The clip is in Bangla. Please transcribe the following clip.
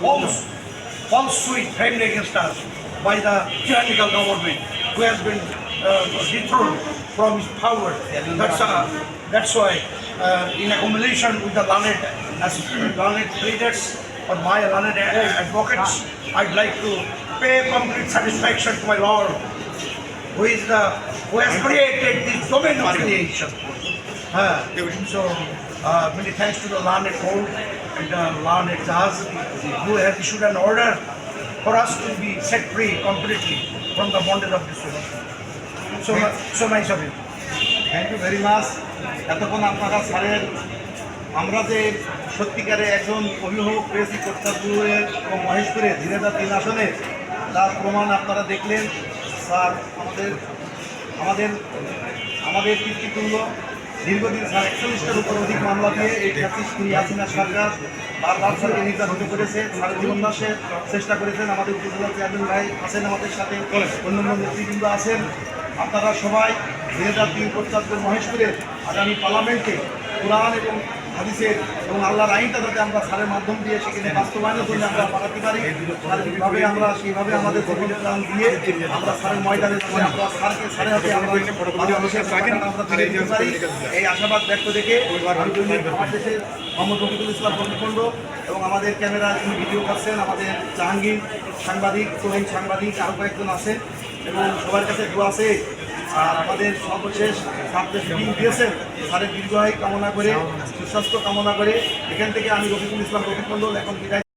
false, false suit framed against us by the tyrannical government who has been uh, dethroned from his power. That's, uh, that's why, uh, in accumulation with the learned, learned leaders or my learned advocates, I'd like to pay complete satisfaction to my Lord, who is the who has created this domain of creation. Uh, so, uh, many thanks to the learned court and the learned judge who has issued an order for us to be set free completely from the bondage of this world. So, so nice of you. Thank you very much এতক্ষণ আপনারা স্যারের আমরা যে সত্যিকারে একজন অভিভাবক পেয়েছি কোট্টাপুরের এবং মহেশপুরে ধীরেদা তিন আসনে তার প্রমাণ আপনারা দেখলেন স্যার আমাদের আমাদের আমাদের কীর্তিতুল্য দীর্ঘদিন সাড়ে একচল্লিশটার উপর অধিক মামলা দিয়ে এই ফ্যাসিস্ট হাসিনা সরকার। বারবার স্যারকে নির্যাতিত করেছে সারা জীবন মাসে চেষ্টা করেছেন। আমাদের উপজেলা চেয়ারম্যান ভাই আছেন আমাদের সাথে অন্য নেতৃবৃন্দ আছেন। আপনারা সবাই দুই হাজার তিন পঁচাত্তর মহেশপুরের আগামী পার্লামেন্টে কোরআন এবং হাদিসের এবং আল্লাহর আইনটা যাতে আমরা সারের মাধ্যম দিয়ে সেখানে বাস্তবায়নের জন্য আমরা বাড়াতে পারি। সার্বিকভাবে আমরা সেইভাবে আমাদের জীবন প্রাণ দিয়ে আমরা স্যারের ময়দানে স্যারকে স্যারের হাতে আমরা আমরা দিতে পারি। এই আশাবাদ ব্যক্ত থেকে আমার দেশের মোহাম্মদ রফিকুল ইসলাম প্রতিখণ্ড এবং আমাদের ক্যামেরা যিনি ভিডিও করছেন। আমাদের জাহাঙ্গীর সাংবাদিক তরুণ সাংবাদিক আরও কয়েকজন আছে এবং সবার কাছে দোয়া আছে আর আমাদের সর্বশেষ ছাত্রের মিটিং দিয়েছেন। স্যারের দীর্ঘায়ু কামনা করে, সুস্বাস্থ্য কামনা করে এখান থেকে আমি রফিকুল ইসলাম, রফিক মন্ডল এখন